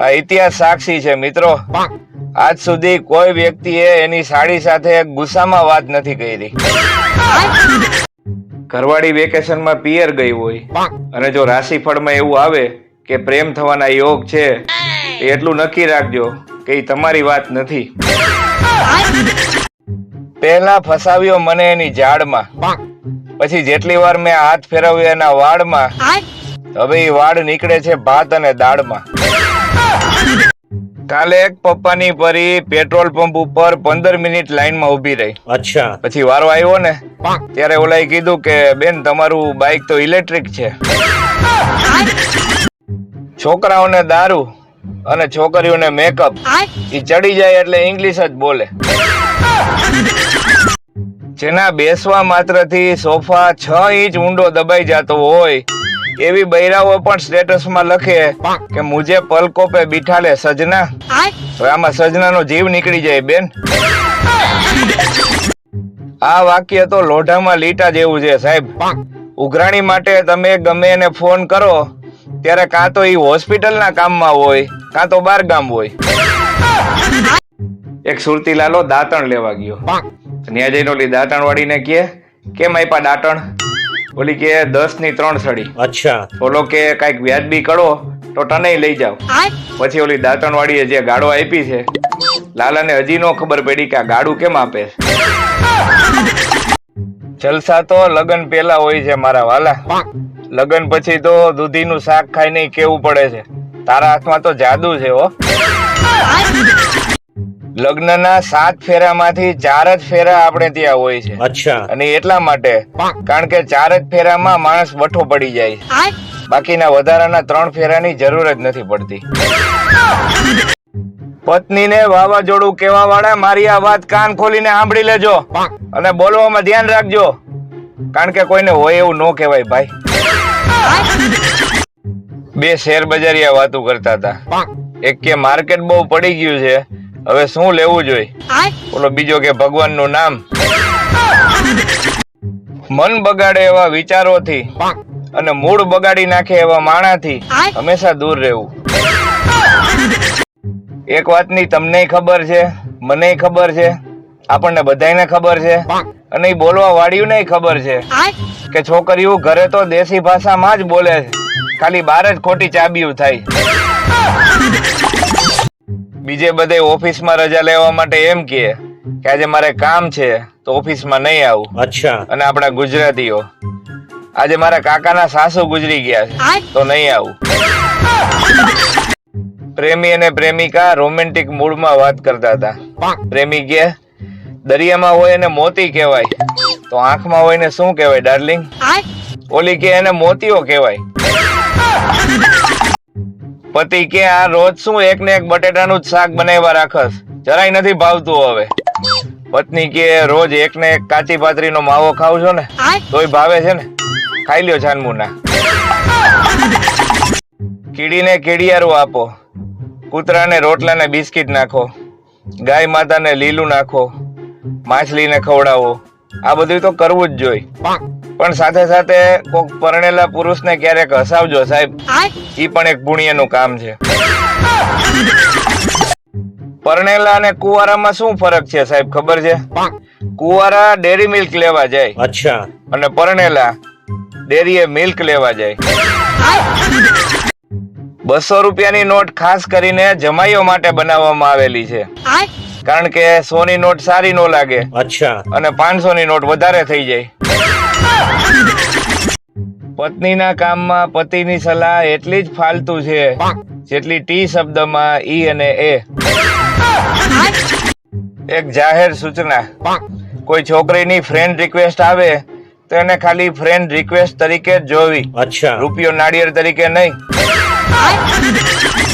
આ ઇતિહાસ સાક્ષી છે, મિત્રો. આજ સુધી કોઈ વ્યક્તિએ એની સાડી સાથે ગુસ્સામાં વાત નથી કરી. ઘરવાળી વેકેશનમાં પિયર ગઈ હોય. અને જો રાશિફળમાં એવું આવે કે પ્રેમ થવાના યોગ છે એટલું નક્કી રાખજો કે તમારી વાત નથી. પહેલા ફસાવ્યો મને એની જાળમાં. પછી જેટલી વાર મેં હાથ ફેરવ્યો એના વાળમાં હવે એ વાડ નીકળે છે ભાત અને દાળમાં. કાલે એક પપ્પાની પરી પેટ્રોલ પંપ ઉપર પંદર મિનિટ લાઈનમાં ઊભી રહી. અચ્છા. પછી વારો આવ્યો ને ત્યારે ઓલાએ કીધું કે બેન તમારું બાઇક તો ઇલેક્ટ્રિક છે. છોકરાઓને દારૂ અને છોકરીઓને મેકઅપ એ ચડી જાય એટલે ઇંગ્લિશ જ બોલે. જેના બેસવા માત્રથી સોફા છ ઇંચ ઊંડો દબાઈ જતો હોય એવી બૈરાઓ પણ સ્ટેટસમાં લખે કે મુજે પલકો પે બિઠાલે સજના. આમાં સજનાનો જીવ નીકળી જાય બેન. આ વાક્ય તો લોઢામાં લીટા જેવું છે સાહેબ. ઉઘરાણી માટે તમે ગમે એને ફોન કરો ત્યારે કાં તો ઈ હોસ્પિટલના કામમાં હોય કાં તો બાર ગામ હોય. એક સુરતી લાલો દાંતણ લેવા ગયો. ત્યાં જઈને ઓલી દાંતણ વાળીને કે કેમ આપ્યા દાંતણ? ઓલી કે દસની ત્રણ સળી અચ્છા. ઓલો કે કંઈક વ્યાજબી કરો તો તને લઈ જાવ પછી ઓલી દાંતણ વાળી જે ગાડો આપી છે લાલા ને હજી નો ખબર પડી કે આ ગાડું કેમ આપે જલસા તો લગન પેલા હોય છે મારા વાલા. લગન પછી તો દૂધી નું શાક ખાઈ નહીં કેવું પડે છે? તારા હાથમાં તો જાદુ છે હો. લગ્નના સાત ફેરામાંથી ચાર જ ફેરા આપણે ત્યાં હોય છે. અચ્છા. અને એટલા માટે કારણ કે ચાર જ ફેરામાં માણસ બઠો પડી જાય. બાકીના વધારાના ત્રણ ફેરાની જરૂર જ નથી પડતી. પત્નીને વાવાઝોડું કહેવા વાળા મારી આ વાત કાન ખોલીને સાંભળી લેજો. અને બોલવામાં ધ્યાન રાખજો. કારણ કે કોઈને હોય એવું ન કહેવાય ભાઈ. બે શેર બજારિયા વાતો કરતા હતા. એક કે માર્કેટ બહુ પડી ગયું છે હવે શું લેવું જોઈએ? બોલો બીજો કે ભગવાનનું નામ? મન બગાડે એવા વિચારોથી અને મૂડ બગાડી નાખે એવા માણાથી હંમેશા દૂર રહેવું. એક વાતની તમને ખબર છે મને ખબર છે આપણને બધાયને ખબર છે અને એ બોલવા વાળ્યું ખબર છે કે છોકરીઓ ઘરે તો દેશી ભાષામાં જ બોલે છે. ખાલી બાર જ ખોટી ચાબીઓ થાય. બીજે બધે ઓફિસમાં રજા લેવા માટે એમ કહે કે આજે મારે કામ છે તો ઓફિસમાં નહીં આવું. અચ્છા. અને આપણા ગુજરાતીઓ. આજે મારા કાકાના સાસુ ગુજરી ગયા છે તો નહીં આવું. પ્રેમી અને પ્રેમિકા રોમેન્ટિક મૂડમાં વાત કરતા હતા. પ્રેમી કે દરિયામાં હોય એને મોતી કહેવાય. તો આંખમાં હોય ને શું કહેવાય ડાર્લિંગ? ઓલી કે એને મોતીઓ કહેવાય. પતિ કે આ રોજ શું એક ને એક બટેટાનું જ શાક બનાવ્યા રાખસ? જરાય નથી ભાવતું હવે. પત્ની કે રોજ એક ને એક કાચી પાતરીનો માવો ખાવ છો ને તોય ભાવે છે ને? ખાઈ લ્યો છાનમુના કીડીને કેડિયારું આપો. કૂતરાને રોટલાને બિસ્કિટ નાખો. ગાય માતાને લીલું નાખો. માછલીને ખવડાવો. આ બધું તો કરવું જ જોઈએ પણ સાથે સાથે કોક પરણેલા પુરુષને ક્યારેક હસાવજો સાહેબ. ઈ પણ એક પુણ્યનું કામ છે. પરણેલા અને કુવારામાં શું ફરક છે સાહેબ? ખબર છે? કુવારા ડેરી મિલ્ક લેવા જાય. અચ્છા. અને પરણેલા ડેરીએ મિલ્ક લેવા જાય. બસો રૂપિયાની નોટ ખાસ કરીને જમાઈઓ માટે બનાવવામાં આવેલી છે. કારણ કે સોની નોટ સારી નો લાગે અચ્છા. અને પાંચસો ની નોટ વધારે થઈ જાય. પત્નીના કામમાં પતિની સલાહ એટલી જ ફાલતુ છે જેટલી ટી શબ્દમાં ઈ અને એ. એક જાહેર સૂચના. કોઈ છોકરીની ફ્રેન્ડ રિક્વેસ્ટ આવે તો એને ખાલી ફ્રેન્ડ રિક્વેસ્ટ તરીકે જ જોવી. અચ્છા. રૂપિયો નાળિયેર તરીકે નહીં.